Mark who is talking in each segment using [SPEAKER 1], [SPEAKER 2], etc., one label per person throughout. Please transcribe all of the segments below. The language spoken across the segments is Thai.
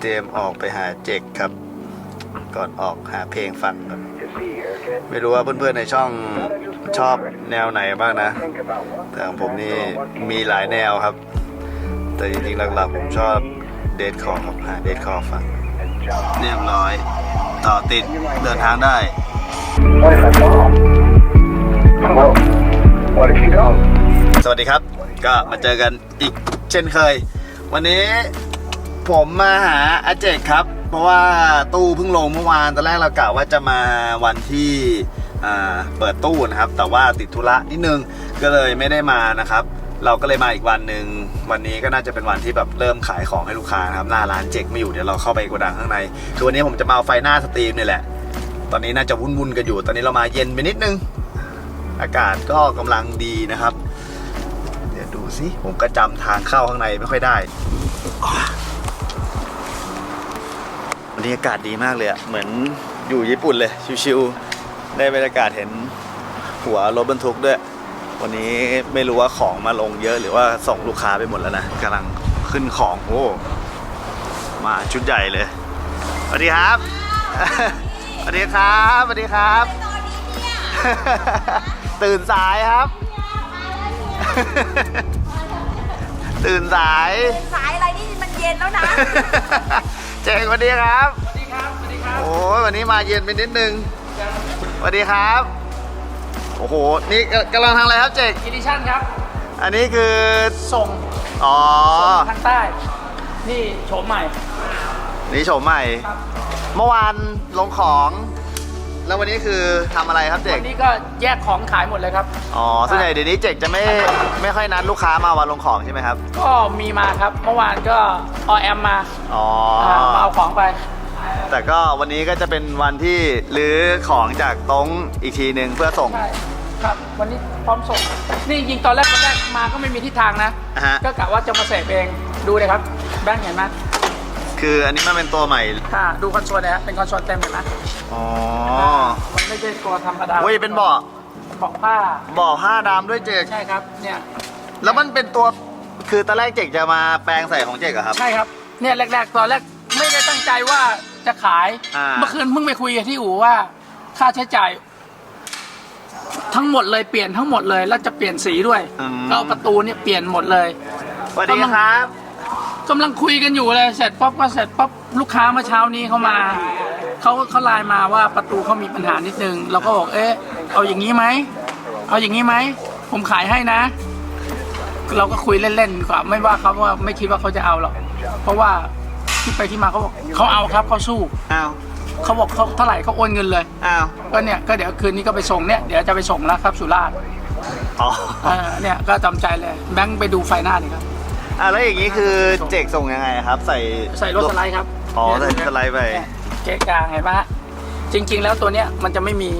[SPEAKER 1] เตรียมออกไปหาเจกครับ ก่อนออกหาเพลงฟังก่อนไม่รู้ว่าเพื่อนๆในช่องชอบแนวไหนบ้างนะ แต่ของผมนี่มีหลายแนวครับ แต่จริงๆหลักๆผมชอบเดทคอร์ครับหาเดทคอร์ฟัง เรียบร้อย ต่อติดเดินทางได้
[SPEAKER 2] Hello.
[SPEAKER 1] สวัสดีครับ ก็มาเจอกันอีกเช่นเคย วันนี้ ผมมาหาอาเจกครับ เพราะว่าตู้เพิ่งลงเมื่อวานตอนแรกเรากะว่าจะมาวันที่เปิดตู้นะครับ แต่ว่าติดธุระนิดนึงก็เลยไม่ได้มานะครับ เราก็เลยมาอีกวันหนึ่งวันนี้ก็น่าจะเป็นวันที่แบบเริ่มขายของให้ลูกค้านะครับหน้าร้านเจกไม่อยู่เดี๋ยวเราเข้าไปกดังข้างในคือวันนี้ผมจะมาเอาไฟหน้าสตรีมนี่แหละ ตอนนี้น่าจะวุ่นๆกันอยู่ ตอนนี้เรามาเย็นไปนิดนึง อากาศก็กำลังดีนะครับ เดี๋ยวดูสิผมก็จำทางเข้าข้างในไม่ค่อยได้ วันนี้อากาศดีมากเลยอะเหมือนอยู่ญี่ปุ่นเลยชิวๆได้บรรยากาศเห็นหัวรถบรรทุกด้วย วันนี้ไม่รู้ว่าของมาลงเยอะหรือว่าส่งลูกค้าไปหมดแล้วนะกำลังขึ้นของโอ้มาชุดใหญ่เลยสวัสดีครับสวัสดีครับสวัสดีครับ ตื่นสายครับ ตื่นสาย
[SPEAKER 3] สายอะไรนี่มันเย็นแล้วนะ
[SPEAKER 1] เจงสวัสดีครับ สวัสดีครับ สวัสดีครับ โอ้ยวันนี้มาเย็นไปนิดนึงสวัสดีครับ โอ้โห นี่กกำลังทำอะไรครับเจก
[SPEAKER 4] อีดิชั่นครับ
[SPEAKER 1] อันนี้คือ
[SPEAKER 4] ส่ง
[SPEAKER 1] อ๋อ
[SPEAKER 4] ส่งทางใต้ นี่โฉมใหม่
[SPEAKER 1] นี่โฉมใหม่
[SPEAKER 4] ครับ
[SPEAKER 1] เมื่อวานลงของ แล้ววันนี้คือทำอะไรครับเจ
[SPEAKER 4] วั
[SPEAKER 1] ก
[SPEAKER 4] นนี้ก็แยกของขายหมดเลยครับ
[SPEAKER 1] อ๋อส่วนใหญ่เดี๋ยวนี้เจกจะไม่ไม่ค่อยนัดลูกค้ามาวันลงของใช่ไหมครับ
[SPEAKER 4] ก็มีมาครับเมื่อวานก็อแอมมา
[SPEAKER 1] อ๋อา
[SPEAKER 4] มาเอาของไป
[SPEAKER 1] แต่ก็วันนี้ก็จะเป็นวันที่รื้อของจากตรงอีกทีหนึ่งเพื่อส่ง
[SPEAKER 4] ใช่ครับ วันนี้พร้อมส่ง นี่จริงๆตอนแรกตอนแรกมาก็ไม่มีทิศทางนะ
[SPEAKER 1] อ่าฮะ
[SPEAKER 4] ก็กะว่าจะมาเสพเอง ดูเลยครับ แบงค์เห็นไหม
[SPEAKER 1] คืออันนี้มันเป็นตัวใหม่
[SPEAKER 4] ค่ะ ดูคอนโซลเนี่ยฮะเป็นคอนโซลเต็มเห็นไหม
[SPEAKER 1] อ๋อ
[SPEAKER 4] มันไม่ใช่ตัวธรรมดา
[SPEAKER 1] เว้ยเป็นเบาะ
[SPEAKER 4] เบาะผ้า
[SPEAKER 1] เบาะผ้าดำด้วยเจก
[SPEAKER 4] ใช่ครับเนี่ย
[SPEAKER 1] แล้วมันเป็นตัวคือตอนแรกเจกจะมาแปลงใส่ของเจกเหรอะครับ
[SPEAKER 4] ใช่ครับเนี่ยแรก ๆ ตอนแรกไม่ได้ตั้งใจว่าจะขาย
[SPEAKER 1] อ่า
[SPEAKER 4] เมื่อคืนเพิ่งไปคุยกับที่อู่ว่า ค่าใช้จ่าย ทั้งหมดเลยเปลี่ยนทั้งหมดเลยแล้วจะเปลี่ยนสีด้วย
[SPEAKER 1] อืม
[SPEAKER 4] ก็เอาประตูเนี่ยเปลี่ยนหมดเลย
[SPEAKER 1] สวัสดีครับ
[SPEAKER 4] กำลังคุยกันอยู่เลย เสร็จป๊บก็เสร็จป๊บลูกค้าเมื่อเช้านี้เขามาเขาเขาไลน์มาว่าประตูเขามีปัญหานิดนึงเราก็บอกเอ๊ะเอาอย่างนี้ไหมเอาอย่างนี้ไหมผมขายให้นะ เราก็คุยเล่นๆดีกว่าไม่ว่าเขาว่าไม่คิดว่าเขาจะเอาหรอกเพราะว่าที่ไปที่มาเขาบอกเขาเอาครับเขาสู้
[SPEAKER 1] อ้าว
[SPEAKER 4] เขาบอกเขาเท่าไหร่เขาโอนเงินเลย
[SPEAKER 1] อ้าว
[SPEAKER 4] ก็เนี่ยก็เดี๋ยวคืนนี้ก็ไปส่งเนี่ยเดี๋ยวจะไปส่งแล้วครับสุราษฎร์
[SPEAKER 1] อ๋อ
[SPEAKER 4] เออเนี่ยก็จำใจเลยแบงค์ไปดูไฟหน้าดิครับ
[SPEAKER 1] อะแล้วอย่างนี้คือเจกส่งยังไงครับ ใส่
[SPEAKER 4] ใส่รถสไลด์ครับ
[SPEAKER 1] อ๋อ
[SPEAKER 4] เนี่ย
[SPEAKER 1] ใส่สไลด์ไป
[SPEAKER 4] เนี่ยเก๊กลางเห็นปะฮะจริง ๆ แล้วตัวเนี้ยมันจะไม่มี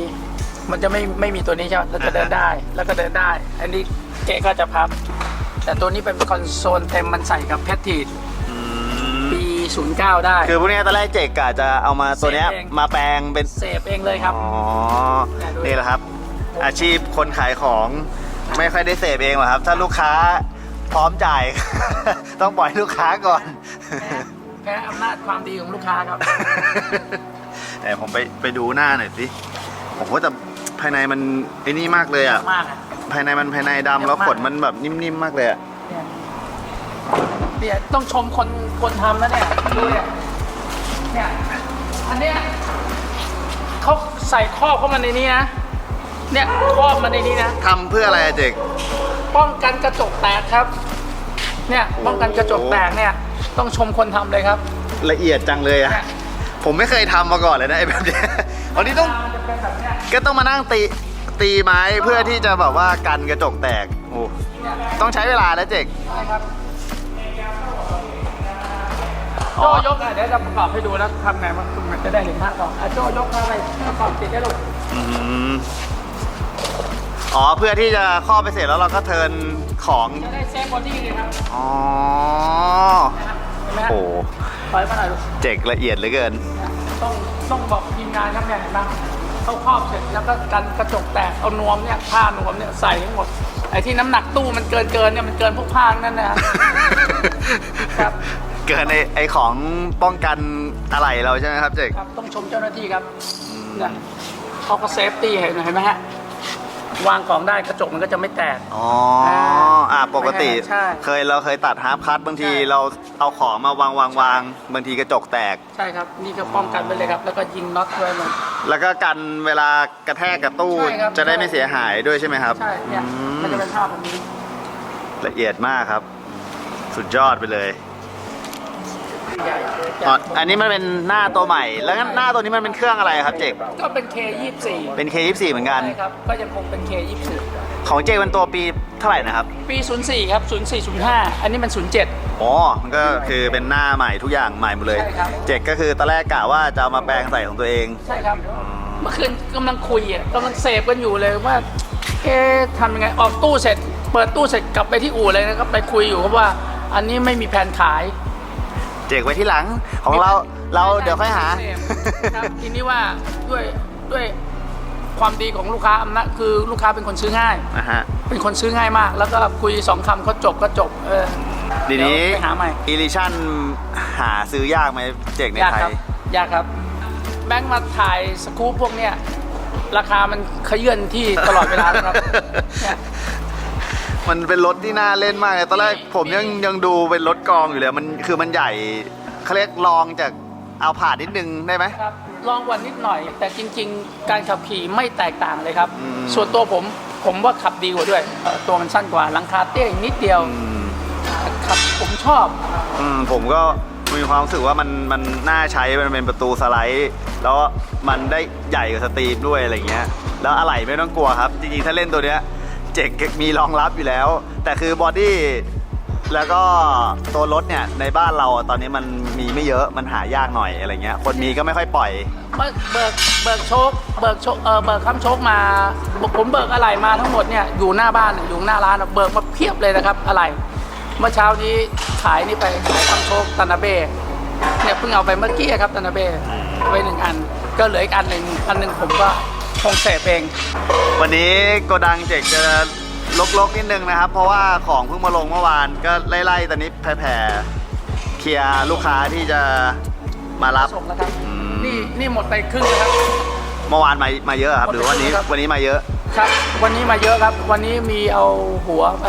[SPEAKER 4] มันจะไม่ไม่มีตัวนี้ใช่ไหมแล้วจะเดินได้แล้วก็เดินได้ อันนี้เก๊ก็จะพับ แต่ตัวนี้เป็นคอนโซลเต็มมันใส่กับแพททีด
[SPEAKER 1] อืม
[SPEAKER 4] ปี 09 ได้
[SPEAKER 1] คือพวกนี้ตอนแรกเจกกะจะเอามาตัวเนี้ย
[SPEAKER 4] เซฟเอง
[SPEAKER 1] มาแปลงเป็น
[SPEAKER 4] เสพเองเลยครับ
[SPEAKER 1] อ๋อนี่แหละครับ อาชีพคนขายของไม่ค่อยได้เสพเองหรอกครับ ถ้าลูกค้า พร้อมจ่าย ต้องปล่อยลูกค้าก่อน
[SPEAKER 4] แพ้อำนาจความดีของลูกค้าครับ
[SPEAKER 1] แต่ผมไปไปดูหน้าหน่อยสิผมว่าแต่ภายในมันไอ้นี่มากเลยอะ
[SPEAKER 4] มากอะ
[SPEAKER 1] ภายในมันภายในดำแล้วขนมันแบบนิ่มๆมากเลยอะ
[SPEAKER 4] เนี่ยเนี่ยต้องชมคนคนทำนะเนี่ยดูเนี่ยเนี่ยอันเนี้ยเขาใส่ครอบเข้ามาในนี้นะ เนี่ยครอบมาในนี้นะ
[SPEAKER 1] ทำเพื่ออะไรอะเจก
[SPEAKER 4] ป้องกันกระจกแตกครับ เนี่ยป้องกันกระจกแตกเนี่ยต้องชมคนทำเลยครับ
[SPEAKER 1] ละเอียดจังเลยอะ
[SPEAKER 4] เนี่ย
[SPEAKER 1] ผมไม่เคยทำมาก่อนเลยนะไอ้แบบเนี้ยวันนี้ต้อง
[SPEAKER 4] มันจะเป็นแบบเนี้ย
[SPEAKER 1] ก็ต้องมานั่งตีตีไม้เพื่อที่จะแบบว่ากันกระจกแตกโอ้
[SPEAKER 4] เนี่ย
[SPEAKER 1] ต้องใช้เวลาแล้วเจก
[SPEAKER 4] ใช่ครับ
[SPEAKER 1] อ๋
[SPEAKER 4] โจ
[SPEAKER 1] อ
[SPEAKER 4] ยกอะเดี๋ยวจะประกอบให้ดูแล้วทำไงมันมันจะได้เห็นภาพต่ออะโจยกเข้าไปประกอบติดได้ลูก
[SPEAKER 1] อืมอ๋อเพื่อที่จะครอบไปเสร็จแล้วเราก็เทิร์นของ
[SPEAKER 4] จะได้เซฟบอดี้เลยครับ
[SPEAKER 1] อ๋อ
[SPEAKER 4] นะครับเห็นไหมฮะ
[SPEAKER 1] โอ้
[SPEAKER 4] ถอยมาหน่อยลูก
[SPEAKER 1] เจกละเอียดเหลือเกิน
[SPEAKER 4] ต้องต้องบอกทีมงานครับเนี่ยเห็นไหมเขาครอบเสร็จแล้วก็กันกระจกแตกเอานวมเนี่ยผ้านวมเนี่ยใส่ทั้งหมดไอ้ที่น้ำหนักตู้มันเกินเกินเนี่ยมันเกินพวกผ้าทั้งนั่นนะครับ
[SPEAKER 1] กเกินไอไอของป้องกันอะไรเราใช่ไหมครับเจก
[SPEAKER 4] ครับต้องชมเจ้าหน้าที่ครับนะเขาก็เซฟตี้เห็นเห็นไหมฮะ วางของได้กระจกมันก็จะไม่แตก
[SPEAKER 1] อ๋ออ่าปกติ
[SPEAKER 4] ใช่
[SPEAKER 1] เคยเราเคยตัดฮาร์ปคัตบางที
[SPEAKER 4] ใช่
[SPEAKER 1] เราเอาของมาวางวางวางบางทีกระจกแตก
[SPEAKER 4] ใช่ครับนี่ก็ป้องกันไปเลยครับแล้วก็ยิงน็อตไว้เลย
[SPEAKER 1] แล้วก็กันเวลากระแทกกับตู้
[SPEAKER 4] ใช่ครับ
[SPEAKER 1] จะได้ไม่เสียหายด้วยใช่ไหมครับ
[SPEAKER 4] ใช่เนี่ย
[SPEAKER 1] อืม
[SPEAKER 4] มันจะเป็นภาพแบบนี้
[SPEAKER 1] ละเอียดมากครับ สุดยอดไปเลย
[SPEAKER 4] ใหญ่
[SPEAKER 1] อ๋ออันนี้มันเป็นหน้าตัวใหม่ แล้วงั้นหน้าตัวนี้มันเป็นเครื่องอะไรครับเจก
[SPEAKER 4] ก็เป็น K24
[SPEAKER 1] เป็น K24 เหมือนกัน
[SPEAKER 4] ใช่ครับ ก็ยังคงเป็น K24
[SPEAKER 1] ของเจกเป็นตัวปีเท่าไหร่นะครับ
[SPEAKER 4] ปี 04 ครับ 0405 อันนี้มัน 07
[SPEAKER 1] อ๋อ มันก็คือเป็นหน้าใหม่ทุกอย่างใหม่หมดเลย
[SPEAKER 4] ใช่ครับ
[SPEAKER 1] เจกก็คือตอนแรกกะว่าจะเอามาแปลงใส่ของตัวเอง
[SPEAKER 4] ใช่ครับ เมื่อคืนกำลังคุยอะกำลังเสพกันอยู่เลยว่าเอ๊ะทำยังไง ออกตู้เสร็จ เปิดตู้เสร็จกลับไปที่อู่เลยนะครับ ไปคุยอยู่ครับว่า อันนี้ไม่มีแผนขาย
[SPEAKER 1] เจกไว้ที่หลังของเราเราเดี๋ยวค่อยหา
[SPEAKER 4] ครับทีนี้ว่าด้วยด้วยความดีของลูกค้าอำนาจคือลูกค้าเป็นคนซื้อง่าย
[SPEAKER 1] นะฮะ
[SPEAKER 4] เป็นคนซื้อง่ายมาก แล้วก็คุยสองคำเขาจบก็จบ เออ
[SPEAKER 1] ดีนี้
[SPEAKER 4] เดี๋ยวไปหาใหม่
[SPEAKER 1] อีลิชั่นหาซื้อยากไหมเจกใน
[SPEAKER 4] ยาก
[SPEAKER 1] ไท
[SPEAKER 4] ครับ
[SPEAKER 1] ย
[SPEAKER 4] ยากครับ แบงค์มาถ่ายสกู๊ปพวกเนี้ยราคามันขยื่นที่ตลอดเวลานะครับเนี่ย
[SPEAKER 1] มันเป็นรถที่น่าเล่นมากเลยตอนแรก
[SPEAKER 4] มี
[SPEAKER 1] ผมยัง
[SPEAKER 4] มี
[SPEAKER 1] ยังดูเป็นรถกองอยู่เลยมันคือมันใหญ่เขาเรียกลองจากเอาผ่านนิดนึงได้ไหม
[SPEAKER 4] ครับลองกว่านิดหน่อย แต่จริง ๆ การขับขี่ไม่แตกต่างเลยครับ
[SPEAKER 1] อืม
[SPEAKER 4] ส่วนตัวผมผมว่าขับดีกว่าด้วยเอ่อตัวมันสั้นกว่าหลังคาเตี้ยอีกนิดเดียว
[SPEAKER 1] อืม
[SPEAKER 4] ขับผมชอบ
[SPEAKER 1] อืมผมก็มีความรู้สึกว่ามันมันน่าใช้มันเป็นประตูสไลด์ แล้วมันได้ใหญ่กว่าสตรีมด้วยอะไรเงี้ย แล้วอะไหล่ไม่ต้องกลัวครับ จริงๆถ้าเล่นตัวเนี้ย เจกมีรองรับอยู่แล้ว แต่คือบอดี้แล้วก็ตัวรถเนี่ยในบ้านเราอะตอนนี้มันมีไม่เยอะมันหายากหน่อยอะไรเงี้ย คนมีก็ไม่ค่อยปล่อย
[SPEAKER 4] เบิกเบิกเบิกโชคเบิกโชคเออเบิกค้ำโชคมา ผมเบิกอะไรมาทั้งหมดเนี่ยอยู่หน้าบ้านอยู่หน้าร้านอะเบิกมาเพียบเลยนะครับอะไร เมื่อเช้านี้ขายนี่ไปขายค้ำโชคตานาเบ้เนี่ยเพิ่งเอาไปเมื่อกี้ครับตานาเบ้ไว้หนึ่งอัน ก็เหลืออีกอันหนึ่งอันหนึ่งผมก็ คงเสพเอง
[SPEAKER 1] วันนี้โกดังเจกจะลกๆนิดนึงนะครับ เพราะว่าของเพิ่งมาลงเมื่อวานก็ไล่ๆตอนนี้แผ่ๆเคลียร์ลูกค้าที่จะมารับ
[SPEAKER 4] ส่งแล้วครับ
[SPEAKER 1] อืม
[SPEAKER 4] นี่นี่หมดไปครึ่งแล้วครับ
[SPEAKER 1] เมื่อวานมามาเยอะครับ หรือว่าวันนี้
[SPEAKER 4] ครับ
[SPEAKER 1] วันนี้มาเยอะ
[SPEAKER 4] ครับ วันนี้มาเยอะครับ วันนี้มีเอาหัวไป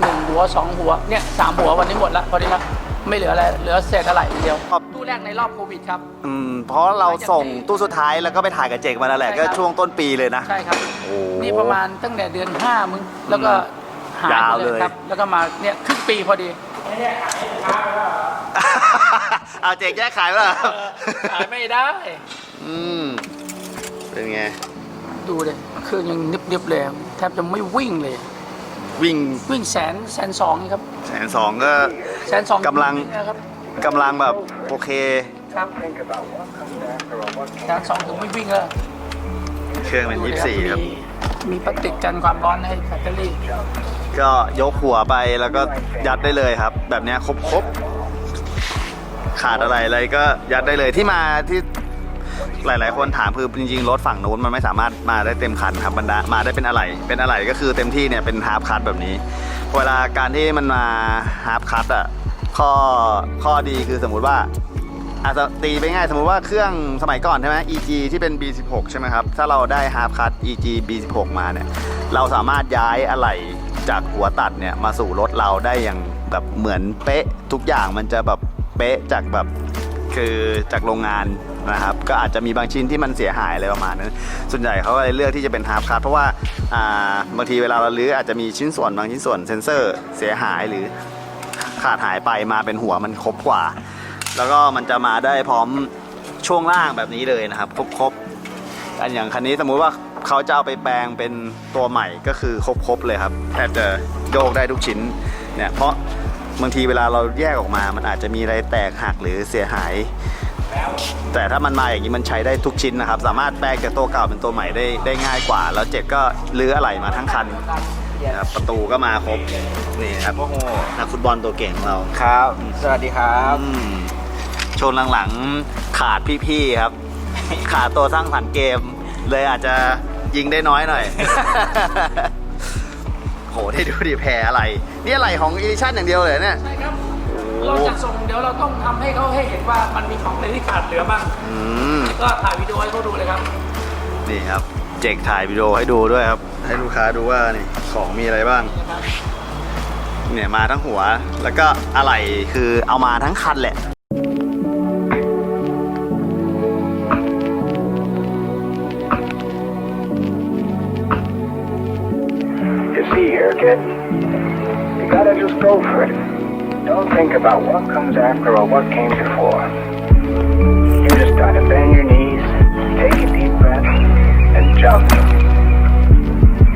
[SPEAKER 4] หนึ่งหัวสองหัว เนี่ยสามหัววันนี้หมดแล้วพอดีครับ ไม่เหลืออะไร เหลือเศษอะไรอย่างเดียว
[SPEAKER 1] ครับ
[SPEAKER 4] ตู้แรกในรอบโควิดครับ
[SPEAKER 1] อืมเพราะเราส่งตู้สุดท้ายแล้วก็ไปถ่ายกับเจกมาแล้วแหละ
[SPEAKER 4] ใช่ค
[SPEAKER 1] ก็
[SPEAKER 4] รับ
[SPEAKER 1] ช่วงต้นปีเลยนะ
[SPEAKER 4] ใช่ครับ
[SPEAKER 1] โอ้
[SPEAKER 4] นี่ประมาณตั้งแต่เดือนห้ามึงแล้วก็หาย
[SPEAKER 1] ยาว
[SPEAKER 4] ไป
[SPEAKER 1] เล
[SPEAKER 4] เลยยครับ แล้วก็มาเนี่ยครึ่งปีพอดี
[SPEAKER 1] เอาเจกแยกขายป่ะ
[SPEAKER 4] ขายไม่ได้
[SPEAKER 1] อืมเป็นไง
[SPEAKER 4] ดูเลยเครื่องยังนิบๆเลยแทบจะไม่วิ่งเลย
[SPEAKER 1] วิ่ง
[SPEAKER 4] วิ่งแสนแสนสองนี่ครับ
[SPEAKER 1] แสนสองก็
[SPEAKER 4] แสนสอง
[SPEAKER 1] กำลัง
[SPEAKER 4] นะครับ
[SPEAKER 1] กำลังแบบโอเค
[SPEAKER 4] ครับ
[SPEAKER 2] Think about what comes after or what
[SPEAKER 4] แสนสองถึงไม่วิ่งแล้ว
[SPEAKER 1] เครื่องเป็น 24 ครับ
[SPEAKER 4] มีมีพลาสติกกันความร้อนให้แบตเตอรี่
[SPEAKER 1] ก็ยกหัวไปแล้วก็ยัดได้เลยครับ แบบเนี้ยครบครบขาดอะไรอะไรก็ยัดได้เลยที่มาที่หลาย ๆ คนถามคือจริง ๆ รถฝั่งนู้นมันไม่สามารถมาได้เต็มคันครับบรรดามาได้เป็นอะไรเป็นอะไรก็คือเต็มที่เนี่ยเป็นฮาร์ปคัทแบบนี้ เวลาการที่มันมาฮาร์ปคัทอะ ข้อข้อดีคือสมมุติว่าอาจจะตีไปง่ายสมมุติว่าเครื่องสมัยก่อนใช่ไหม EG ที่เป็น B16 ใช่ไหมครับ ถ้าเราได้ Half Cut EG B16 มาเนี่ย เราสามารถย้ายอะไหล่จากหัวตัดเนี่ยมาสู่รถเราได้อย่างแบบเหมือนเป๊ะทุกอย่างมันจะแบบเป๊ะจากแบบคือจากโรงงานนะครับก็อาจจะมีบางชิ้นที่มันเสียหายอะไรประมาณนั้น ส่วนใหญ่เขาก็เลยเลือกที่จะเป็น Half Cut เพราะว่าอ่าบางทีเวลาเราลื้ออาจจะมีชิ้นส่วนบางชิ้นส่วนเซนเซอร์เสียหายหรือ ขาดหายไปมาเป็นหัวมันครบกว่า แล้วก็มันจะมาได้พร้อมช่วงล่างแบบนี้เลยนะครับ ครบๆอันอย่างคันนี้สมมุติว่าเขาจะเอาไปแปลงเป็นตัวใหม่ก็คือครบๆเลยครับแทบจะโยกได้ทุกชิ้นเนี่ยเพราะบางทีเวลาเราแยกออกมา มันอาจจะมีอะไรแตกหักหรือเสียหาย แต่ถ้ามันมาอย่างนี้มันใช้ได้ทุกชิ้นนะครับ สามารถแปลงจากตัวเก่าเป็นตัวใหม่ได้ได้ง่ายกว่า แล้วเจ็ดก็เลื้ออะไหล่มาทั้งคัน นะครับประตูก็มาครบนี่ครับนักฟุตบอลตัวเก่งของเรา
[SPEAKER 5] ครับ สวัสดีครับ
[SPEAKER 1] อืมโชนหลังๆขาดพี่ๆครับ ขาดตัวสร้างสรรค์เกม เลยอาจจะยิงได้น้อยหน่อย โหได้ดูดิแพ้อะไร นี่อะไรของอีดิชั่นอย่างเดียวเลยเนี่ย
[SPEAKER 4] ใช่ครับ
[SPEAKER 1] โอ้โห
[SPEAKER 4] เราจะส่งเดี๋ยวเราต้องทำให้เขาให้เห็นว่ามันมีของอะไรที่ขาดเหลือบ้าง
[SPEAKER 1] อืม
[SPEAKER 4] ก็ถ่ายวิดีโอให้เขาดูเลยครับ
[SPEAKER 1] นี่ครับ เจกถ่ายวิดีโอให้ดูด้วยครับ ให้ลูกค้าดูว่านี่ของมีอะไรบ้าง เนี่ยมาทั้งหัว แล้วก็อะไรคือเอามาทั้งคันแหละ
[SPEAKER 2] jump.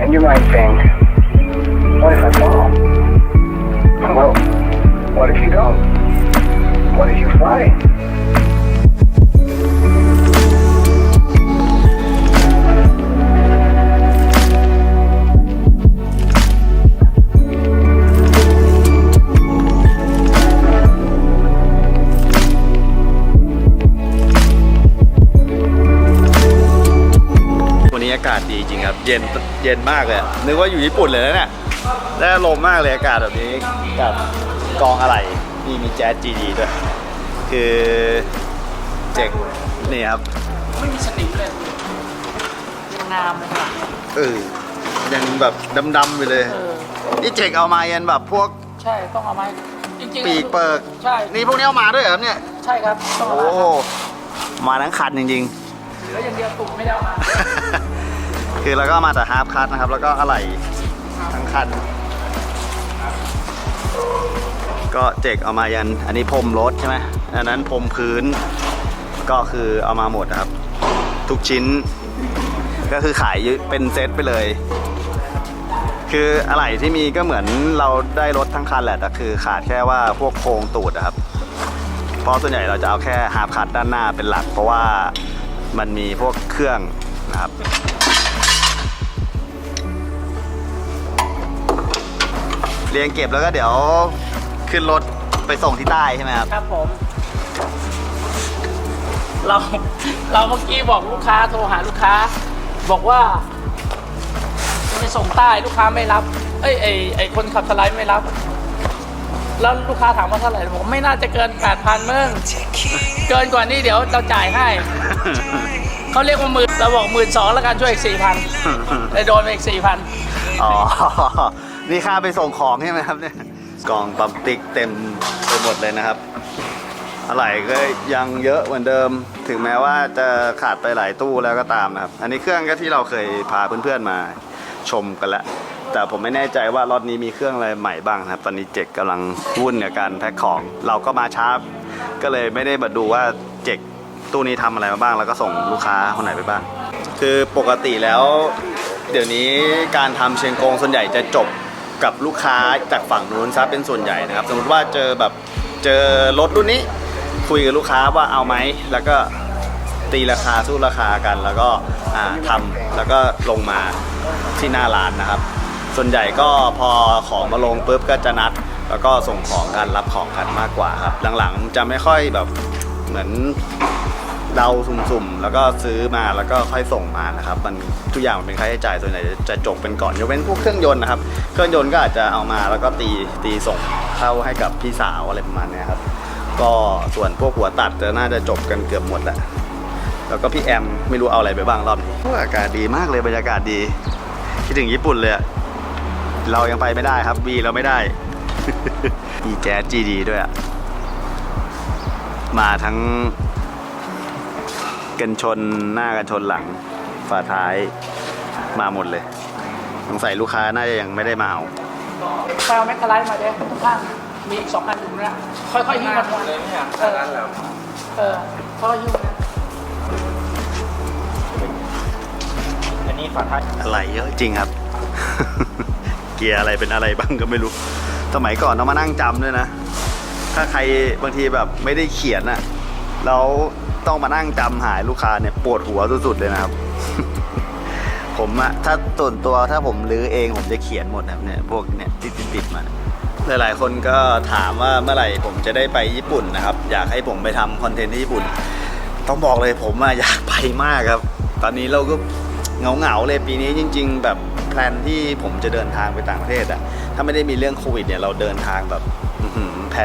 [SPEAKER 2] And you might think, what if I fall? Well, what if you don't? What if you fly?
[SPEAKER 1] วันนี้อากาศดีจริงครับ เย็น ย็นมากเลยอะนึกว่าอยู่ญี่ปุ่นเลยนะเนี่ยได้ลมณ์มากเลยอากาศแบบนี้กับกองอะไรนี่มีแจ๊สจีดีด้วย คือเจ๋งนี่ครับ
[SPEAKER 4] ไม่มีสนิมเลยยังงามเลยค่ะ
[SPEAKER 1] เออยังแบบดำๆอยู่เลย
[SPEAKER 4] เออ
[SPEAKER 1] นี่เจ๋งเอามายันแบบพวก
[SPEAKER 4] ใช่ต้องเอาไม้จริงๆ
[SPEAKER 1] ปีกเปิก
[SPEAKER 4] ใช่
[SPEAKER 1] นี่พวกนี้เอามาด้วยเหรอครับเนี่ย
[SPEAKER 4] ใช่ครับต้องเอา
[SPEAKER 1] โอ้
[SPEAKER 4] มาครับ
[SPEAKER 1] มาทั้งคันจริง
[SPEAKER 4] เหลืออย่างเดียวตุ่มไม่ได้เอามา
[SPEAKER 1] ๆ คือแล้วก็มาแต่ฮาร์ฟคัทนะครับ แล้วก็อะไรทั้งคัน ก็เจกเอามายัน อันนี้พรมรถใช่ไหมอันนั้นพรมพื้น ก็คือเอามาหมดนะครับ ทุกชิ้น ก็คือขายเป็นเซตไปเลย คืออะไรที่มีก็เหมือนเราได้รถทั้งคันแหละ แต่คือขาดแค่ว่าพวกโครงตูดนะครับ เพราะส่วนใหญ่เราจะเอาแค่ฮาร์ฟคัทด้านหน้าเป็นหลัก เพราะว่ามันมีพวกเครื่องนะครับ เรียงเก็บแล้วก็เดี๋ยวขึ้นรถไปส่งที่ใต้ใช่ไหมครับ
[SPEAKER 4] ครับผม เราเราเมื่อกี้บอกลูกค้าโทรหาลูกค้า บอกว่าจะไปส่งใต้ลูกค้าไม่รับ เอ้ยไอไอคนขับสไลด์ไม่รับ แล้วลูกค้าถามว่าเท่าไหร่ผมไม่น่าจะเกินแปดพันมึงเกินกว่านี้เดี๋ยวเราจ่ายให้ เขาเรียกว่าหมื่นเราบอกหมื่นสองแล้วกันช่วยอีกสี่พันเลยโดนไปอีกสี่พัน
[SPEAKER 1] อ๋อ นี่ค่าไปส่งของใช่ไหมครับเนี่ยกล่องปั๊มติ๊กเต็มไปหมดเลยนะครับอะไรก็ยังเยอะเหมือนเดิม ถึงแม้ว่าจะขาดไปหลายตู้แล้วก็ตามนะครับ อันนี้เครื่องก็ที่เราเคยพาเพื่อนๆมาชมกันแล้วแต่ผมไม่แน่ใจว่ารอบนี้มีเครื่องอะไรใหม่บ้างนะครับ ตอนนี้เจกกำลังวุ่นกับการแพ็คของ เราก็มาช้าก็เลยไม่ได้มาดูว่าเจกตู้นี้ทำอะไรมาบ้าง แล้วก็ส่งลูกค้าคนไหนไปบ้าง คือปกติแล้ว เดี๋ยวนี้การทำเชียงกงส่วนใหญ่จะจบ กับลูกค้าจากฝั่งนู้นซะเป็นส่วนใหญ่นะครับ สมมติว่าเจอแบบเจอรถรุ่นนี้ คุยกับลูกค้าว่าเอาไหมแล้วก็ตีราคาสู้ราคากัน แล้วก็อ่าทำแล้วก็ลงมาที่หน้าร้านนะครับ ส่วนใหญ่ก็พอของมาลงปุ๊บก็จะนัด แล้วก็ส่งของกันรับของกันมากกว่าครับ หลังๆจะไม่ค่อยแบบเหมือน เดาสุ่มๆ แล้วก็ซื้อมาแล้วก็ค่อยส่งมานะครับมันทุกอย่างมันเป็นค่าใช้จ่ายส่วนใหญ่จะจบเป็นก่อนยกเว้นพวกเครื่องยนต์นะครับ เครื่องยนต์ก็อาจจะเอามาแล้วก็ตีตีส่งเข้าให้กับพี่สาวอะไรประมาณนี้ครับก็ส่วนพวกหัวตัดจะน่าจะจบกันเกือบหมดแหละแล้วก็พี่แอมไม่รู้เอาอะไรไปบ้างรอบนี้อากาศดีมากเลยบรรยากาศดีคิดถึงญี่ปุ่นเลยเรายังไปไม่ได้ครับวีเราไม่ได้มีแจ๊สจีดีด้วยอะมาทั้ง กันชนหน้ากันชนหลังฝาท้ายมาหมดเลยสงสัยลูกค้าน่าจะยังไม่ได้มาเอา
[SPEAKER 4] ไปเอาแมคคาไลท์มาเด้ข้างมีอีกสองอันอยู่นะค่อยๆหิ้วมาทวนเลยเนี่ยเออเออค่อยๆหิ้วนะ
[SPEAKER 5] อันนี้ฝาท้าย
[SPEAKER 1] อะไรเยอะจริงครับ เกียร์อะไรเป็นอะไรบ้างก็ไม่รู้สมัยก่อนต้องมานั่งจำด้วยนะ ถ้าใครบางทีแบบไม่ได้เขียนอะแล้ว ต้องมานั่งจำหายลูกค้าเนี่ยปวดหัวสุดๆเลยนะครับ ผมอะถ้าส่วนตัวถ้าผมรื้อเองผมจะเขียนหมดนะเนี่ยพวกเนี่ยที่ติดๆมาหลายๆคนก็ถามว่าเมื่อไหร่ผมจะได้ไปญี่ปุ่นนะครับ อยากให้ผมไปทำคอนเทนต์ที่ญี่ปุ่น ต้องบอกเลยผมอะอยากไปมากครับ ตอนนี้เราก็เหงาๆเลยปีนี้จริง ๆ แบบแพลนที่ผมจะเดินทางไปต่างประเทศอะถ้าไม่ได้มีเรื่องโควิดเนี่ยเราเดินทางแบบ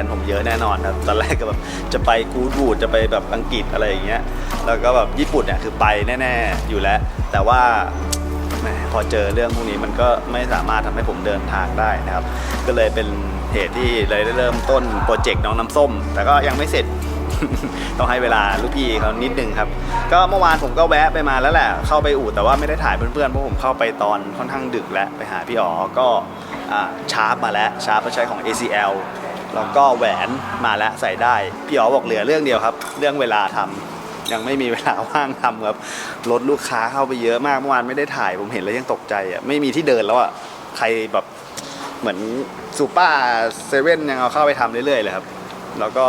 [SPEAKER 1] นผมเยอะแน่นอนครับตอนแรกก็แบบจะไปกูดวูดจะไปแบบอังกฤษอะไรอย่างเงี้ยแล้วก็แบบญี่ปุ่นเนี่ยคือไปแน่ๆอยู่แล้ว แต่ว่าแหมพอเจอเรื่องพวกนี้มันก็ไม่สามารถทำให้ผมเดินทางได้นะครับ ก็เลยเป็นเหตุที่เลยได้เริ่มต้นโปรเจกต์น้องน้ำส้ม แต่ก็ยังไม่เสร็จต้องให้เวลาลูกพี่เขานิดนึงครับ ก็เมื่อวานผมก็แวะไปมาแล้วแหละ เข้าไปอู่แต่ว่าไม่ได้ถ่ายเพื่อนๆเพราะผมเข้าไปตอนค่อนข้างดึกแล้วไปหาพี่อ๋อก็อ่าชาร์ปมาแล้วชาร์ปใช้ของ ACL แล้วก็แหวนมาแล้วใส่ได้พี่อ๋อบอกเหลือเรื่องเดียวครับ เรื่องเวลาทำยังไม่มีเวลาว่างทำครับรถลูกค้าเข้าไปเยอะมากเมื่อวานไม่ได้ถ่ายผมเห็นแล้วยังตกใจอะไม่มีที่เดินแล้วอะใครแบบเหมือนซูเปอร์เซเว่นยังเอาเข้าไปทำเรื่อยๆเลยครับ แล้วก็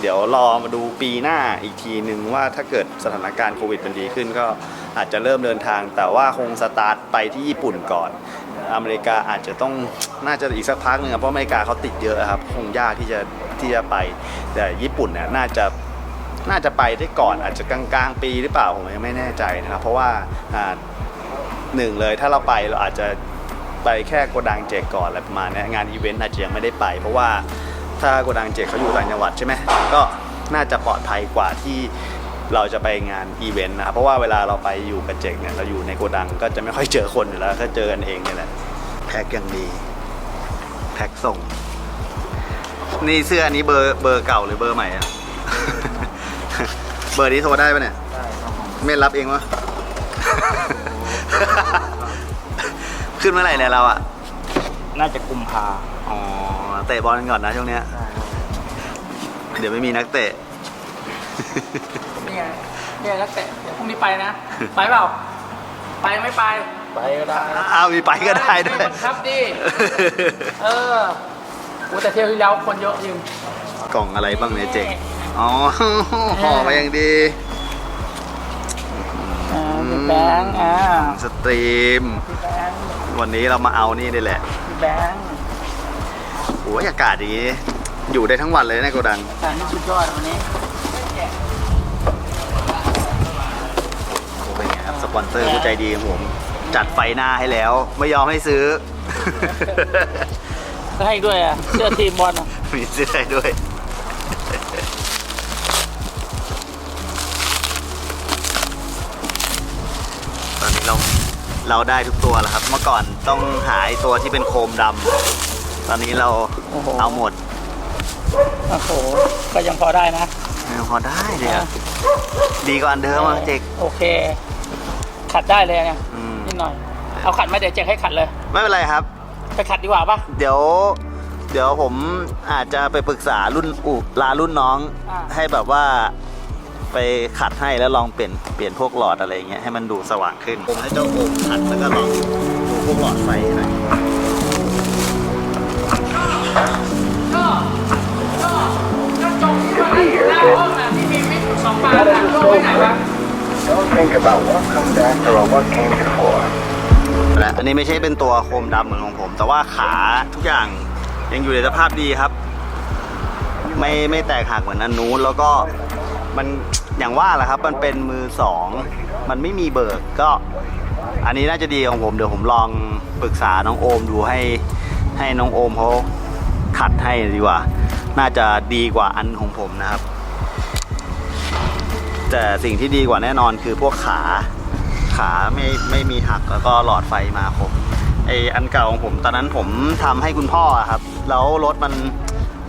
[SPEAKER 1] เดี๋ยวรอมาดูปีหน้าอีกทีหนึ่งว่าถ้าเกิดสถานการณ์โควิดมันดีขึ้นก็ อาจจะเริ่มเดินทาง แต่ว่าคงสตาร์ทไปที่ญี่ปุ่นก่อน อเมริกาอาจจะต้องน่าจะอีกสักพักหนึ่งอะเพราะอเมริกาเขาติดเยอะครับคงยากที่จะที่จะไป แต่ญี่ปุ่นเนี่ยน่าจะน่าจะไปได้ก่อนอาจจะกลางๆ ปีหรือเปล่าผมยังไม่แน่ใจนะครับ เพราะว่าอ่าหนึ่งเลยถ้าเราไปเราอาจจะไปแค่โกดังเจกก่อนอะไรประมาณเนี้ยงานอีเวนต์อาจจะยังไม่ได้ไป เพราะว่าถ้าโกดังเจกเขาอยู่ต่างจังหวัดใช่ไหมก็น่าจะปลอดภัยกว่าที่ เราจะไปงานอีเวนต์นะครับเพราะว่าเวลาเราไปอยู่กับเจกเนี่ยเราอยู่ในโกดังก็จะไม่ค่อยเจอคนอยู่แล้วถ้าเจอกันเองเนี่ยแหละแพ็คอย่างดีแพ็คส่ง นี่เสื้ออันนี้เบอร์เบอร์เก่าหรือเบอร์ใหม่อะ เบอร์นี้โทรได้ปะเนี่ย
[SPEAKER 5] ได้ครับผม
[SPEAKER 1] ไม่รับเองวะ ขึ้นเมื่อไหร่เนี่ยเราอะ
[SPEAKER 5] น่าจะกุมภา
[SPEAKER 1] อ๋อเตะบอลกันก่อนนะช่วงเนี้ย
[SPEAKER 5] ได้ครับ
[SPEAKER 1] เดี๋ยวไม่มีนักเตะ
[SPEAKER 4] นี่ไง นี่ไงนักเตะเดี๋ยวพรุ่งนี้ไปนะ ไปเปล่า ไปไม่ไป
[SPEAKER 5] ไปก็ได้
[SPEAKER 1] อ้าวมีไปก็ได้ด้วย
[SPEAKER 4] บังคับดิ เออโอ้แต่เที่ยวที่แล้วคนเยอะจริง
[SPEAKER 1] กล่องอะไรบ้างเนี่ยเจ๋งอ๋อห่อมาอย่างดี
[SPEAKER 4] อ่าพี่แบงค์อ่า
[SPEAKER 1] สตรีม
[SPEAKER 4] พี่แบงค์
[SPEAKER 1] วันนี้เรามาเอานี่นี่แหละ
[SPEAKER 4] พี่แบงค์
[SPEAKER 1] โอ้ยอากาศดีอยู่ได้ทั้งวันเลยนะโกดัง
[SPEAKER 4] แต่นี่สุดยอดวันนี้
[SPEAKER 1] โอ้เป็นไงครับสปอนเซอร์ผู้ใจดีของผม จัดไฟหน้าให้แล้ว ไม่ยอมให้ซื้อ
[SPEAKER 4] ก็ให้ด้วยอะเสื้อทีมบอลอะ
[SPEAKER 1] มีเสื้อให้ด้วย ตอนนี้เราเราได้ทุกตัวแล้วครับ เมื่อก่อนต้องหาไอ้ตัวที่เป็นโคมดำตอนนี้เรา
[SPEAKER 4] โอ้โห
[SPEAKER 1] เอาหมด
[SPEAKER 4] โอ้โห ก็ยังพอได้นะ
[SPEAKER 1] เออพอได้เลยครับดีกว่าอันเดิมอะเจก
[SPEAKER 4] โอเค ขัดได้เลยเนี่ย
[SPEAKER 1] อืม
[SPEAKER 4] นิดหน่อย เอาขัดไหมาเดี๋ยวเจ๊ให้ขัดเลย
[SPEAKER 1] ไม่เป็นไรครับ
[SPEAKER 4] ไปขัดดีกว่าปะ
[SPEAKER 1] เดี๋ยว เดี๋ยวผมอาจจะไปปรึกษารุ่นอุลารุ่นน้อง
[SPEAKER 4] อ่า
[SPEAKER 1] ให้แบบว่าไปขัดให้แล้วลองเปลี่ยนเปลี่ยนพวกหลอดอะไรอย่างเงี้ยให้มันดูสว่างขึ้น ผมให้เจ้าโอมขัดแล้วก็ลองดูพวกหลอดไฟหน่อย
[SPEAKER 4] ก็ก็ก็จงที่ว่าหน้าห้องน่ะที่มีมิกสองบานน่ะก็ไว้ไหนวะ
[SPEAKER 2] Don't think about what comes after or what came before.
[SPEAKER 1] และอันนี้ไม่ใช่เป็นตัวโคมดำเหมือนของผม แต่ว่าขาทุกอย่างยังอยู่ในสภาพดีครับ ไม่ไม่แตกหักเหมือนอันนู้นแล้วก็มันอย่างว่าแหละครับ มันเป็นมือสองมันไม่มีเบิกก็ อันนี้น่าจะดีของผมเดี๋ยวผมลองปรึกษาน้องโอมดูให้ให้น้องโอมเขาขัดให้ดีกว่า น่าจะดีกว่าอันของผมนะครับ แต่สิ่งที่ดีกว่าแน่นอนคือพวกขาขาไม่ไม่มีหักแล้วก็หลอดไฟมาครบไออันเก่าของผมตอนนั้นผมทำให้คุณพ่อครับ แล้วรถมัน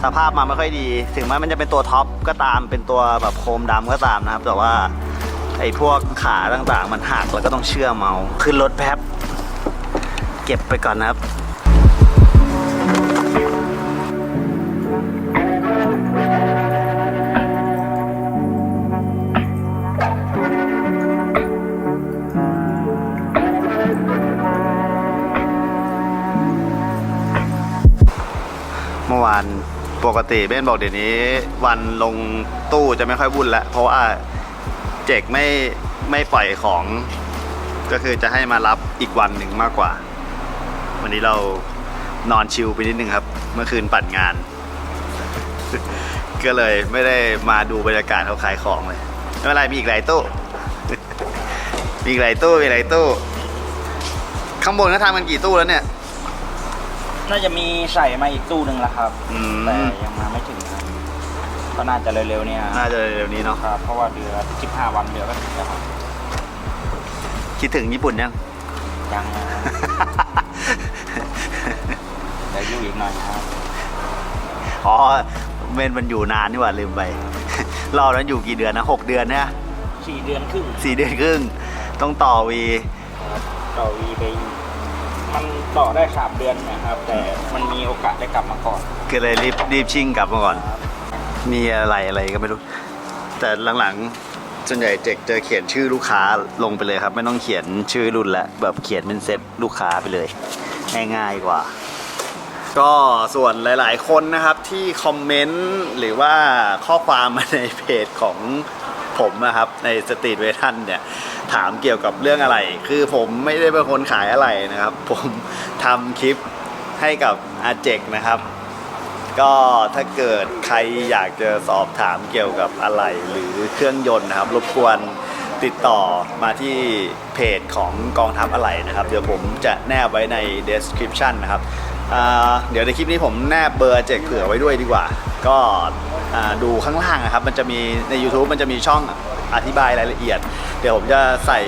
[SPEAKER 1] สภาพมาไม่ค่อยดี ถึงแม้มันจะเป็นตัวท็อปก็ตามเป็นตัวแบบโคมดำก็ตามนะครับ แต่ว่าไอพวกขาต่างๆ มันหักแล้วก็ต้องเชื่อเมา ขึ้นรถแป๊บ เก็บไปก่อนนะครับ กติเบนบอกเดี๋ยวนี้ วันลงตู้จะไม่ค่อยวุ่นแล้วเพราะว่าเจกไม่ไม่ปล่อยของ ก็คือจะให้มารับอีกวันหนึ่งมากกว่า วันนี้เรานอนชิลไปนิดนึงครับ เมื่อคืนปั่นงาน ก็เลยไม่ได้มาดูบรรยากาศเขาขายของเลยไม่เป็นไรมีอีกหลายตู้มีอีกหลายตู้มีหลายตู้ข้างบนเขาทำกันกี่ตู้แล้วเนี่ย
[SPEAKER 5] น่าจะมีใส่มาอีกตู้หนึ่งแล้วครับ
[SPEAKER 1] อืม
[SPEAKER 5] แต่ยังมาไม่ถึงครับก็น่าจะเร็วๆเนี่ย
[SPEAKER 1] น่าจะเร็วนี้เนาะ
[SPEAKER 5] ครับ เพราะว่าเดือน15วันเดือนก็ถึงแล้วครับ
[SPEAKER 1] คิดถึงญี่ปุ่นยัง
[SPEAKER 5] ยังนะครับ เดี๋ยวอยู่อีกหน่อยครับ
[SPEAKER 1] อ๋อเมนมันอยู่นานนี่หว่าลืมไป รอบนั้นอยู่กี่เดือนนะหกเดือนนะ
[SPEAKER 5] สี่เดือนครึ่ง
[SPEAKER 1] สี่เดือนครึ่ง ต้องต่อวี
[SPEAKER 5] ครับต่อวีไปมัน ต่อได้สามเดือนนะครับ แต่มันมีโอกาสได้กลับมาก่อน
[SPEAKER 1] ก็เลยรีบรีบชิ่งกลับมาก่อน มีอะไรอะไรก็ไม่รู้ แต่หลังๆส่วนใหญ่เจกจะเขียนชื่อลูกค้าลงไปเลยครับ ไม่ต้องเขียนชื่อรุ่นละแบบเขียนเป็นเซตลูกค้าไปเลย ง่ายๆกว่า ก็ส่วนหลายๆคนนะครับที่คอมเมนต์หรือว่าข้อความมาในเพจของ ผมนะครับในสตรีทเวทันเนี่ยถามเกี่ยวกับเรื่องอะไร คือผมไม่ได้เป็นคนขายอะไรนะครับ ผมทำคลิปให้กับอาเจกนะครับก็ถ้าเกิดใครอยากจะสอบถามเกี่ยวกับอะไรหรือเครื่องยนต์นะครับ รบกวนติดต่อมาที่เพจของกองทัพอะไรนะครับ เดี๋ยวผมจะแนบไว้ใน description นะครับ เดี๋ยวในคลิปนี้ผมแนบเบอร์เจกเผื่อไว้ด้วยดีกว่า ก็อ่าดูข้างล่างนะครับ มันจะมีใน YouTube มันจะมีช่องอธิบายรายละเอียด เดี๋ยวผมจะใส่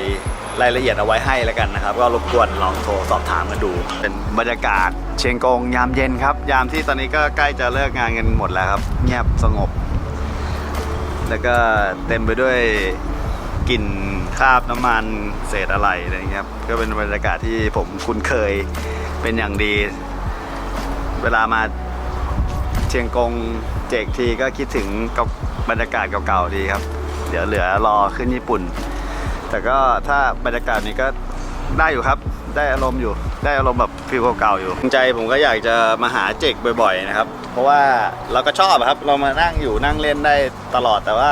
[SPEAKER 1] รายละเอียดเอาไว้ให้แล้วกันนะครับ ก็รบกวนลองโทรสอบถามกันดู เป็นบรรยากาศเชียงกงยามเย็นครับ ยามที่ตอนนี้ก็ใกล้จะเลิกงานกันหมดแล้วครับ เงียบสงบ แล้วก็เต็มไปด้วยกลิ่นคราบน้ำมันเศษอะไรอะไรอย่างเงี้ยครับก็เป็นบรรยากาศที่ผมคุ้นเคยเป็นอย่างดี เวลามา เชียงกงเจกทีก็คิดถึงกับบรรยากาศเก่าๆดีครับ เดี๋ยวเหลือรอขึ้นญี่ปุ่น แต่ก็ถ้าบรรยากาศนี้ก็ได้อยู่ครับ ได้อารมณ์อยู่ ได้อารมณ์แบบฟิลเก่าๆอยู่ใจผมก็อยากจะมาหาเจกบ่อยๆนะครับ เพราะว่าเราก็ชอบครับ เรามานั่งอยู่นั่งเล่นได้ตลอดแต่ว่า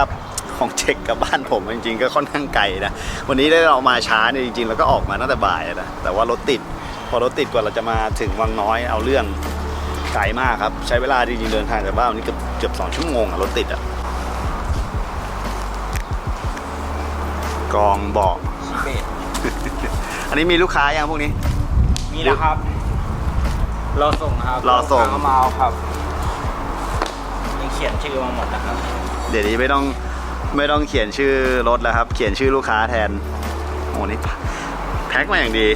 [SPEAKER 1] ของเจกกับบ้านผมจริงๆ ก็ค่อนข้างไกลนะ วันนี้ได้เรามาช้าเนี่ยจริงๆ แล้วก็ออกมาตั้งแต่บ่ายนะ แต่ว่ารถติด พอรถติดกว่าเราจะมาถึงวังน้อยเอาเรื่อง ไกลมากครับ ใช้เวลาจริงๆเดินทางจากบ้านวันนี้เกือบเกือบสองชั่วโมงอะรถติดอะกองเบอก
[SPEAKER 5] เบส
[SPEAKER 1] อันนี้มีลูกค้ายังพวกนี้
[SPEAKER 5] มีแล้วครับ รอส่งครับ
[SPEAKER 1] รอส่ง
[SPEAKER 5] ลูกค้ามาเอาครับยังเขียนชื่อมาหมดนะครับ
[SPEAKER 1] เดี๋ยวนี้ไม่ต้องไม่ต้องเขียนชื่อรถแล้วครับ เขียนชื่อลูกค้าแทน โอ้นี่แพ็คมาอย่างดี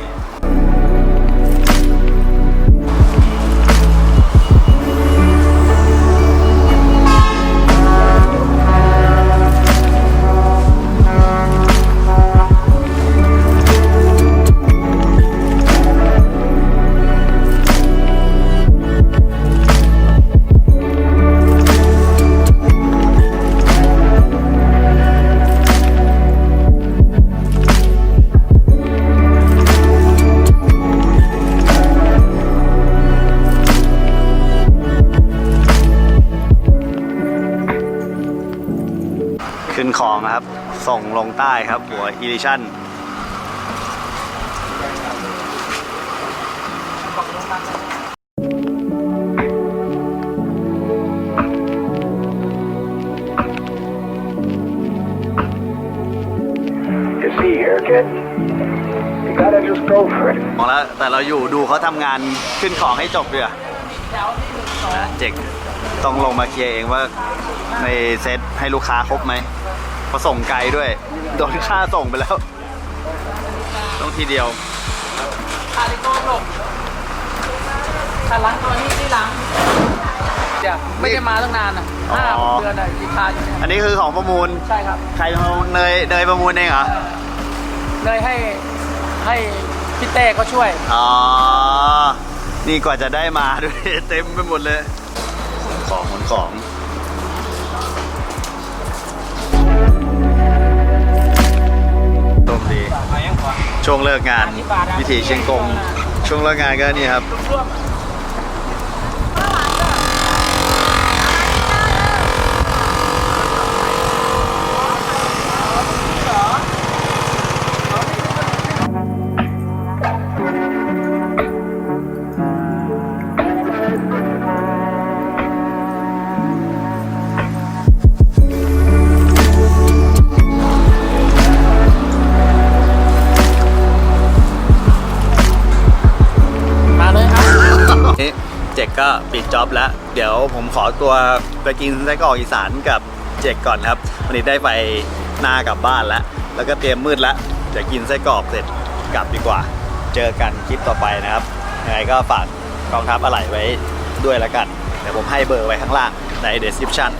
[SPEAKER 1] ขึ้นของนะครับ ส่งลงใต้ครับ หัวอีดิชั่น
[SPEAKER 2] You see here, kid? You gotta just go for it.
[SPEAKER 1] มองแล้วแต่เราอยู่ดูเขาทำงานขึ้นของให้จบดีกว่านะเจ๋งต้องลงมาเคลียร์เองว่าในเซตให้ลูกค้าครบไหม เพราะส่งไกลด้วย โดนค่าส่งไปแล้ว ต้องทีเดียว
[SPEAKER 4] คาริโก้หลบคาล้างตัวนี้ที่ล้างเดี๋ยวไม่ได้มาตั้งนานอะห้า
[SPEAKER 1] อ๋อ
[SPEAKER 4] เดือนอะที่คาอยู่เนี่ย
[SPEAKER 1] อันนี้คือของประมูล
[SPEAKER 4] ใช่ครับ
[SPEAKER 1] ใครประมูลเนยเนยประมูลเองเหรอ
[SPEAKER 4] เลยให้ให้พี่เต้เขาช่วย
[SPEAKER 1] อ๋อ นี่กว่าจะได้มาด้วยเต็มไปหมดเลยขนของขนของ ช่
[SPEAKER 5] ว
[SPEAKER 1] งเลิกงานวิถีเชียงกง ช่วงเลิกงานก็นี่ครับ็ปิดจ็อบแล้ว เดี๋ยวผมขอตัวไปกินไส้กรอกอีสานกับเจกก่อนครับ วันนี้ได้ไปหน้ากลับบ้านแล้ว แล้วก็เตรียมมืดแล้วจะกินไส้กรอกเสร็จกลับดีกว่า เจอกันคลิปต่อไปนะครับ ยังไงก็ฝากกองทัพอะไรไว้ด้วยละกัน เดี๋ยวผมให้เบอร์ไว้ข้างล่างใน description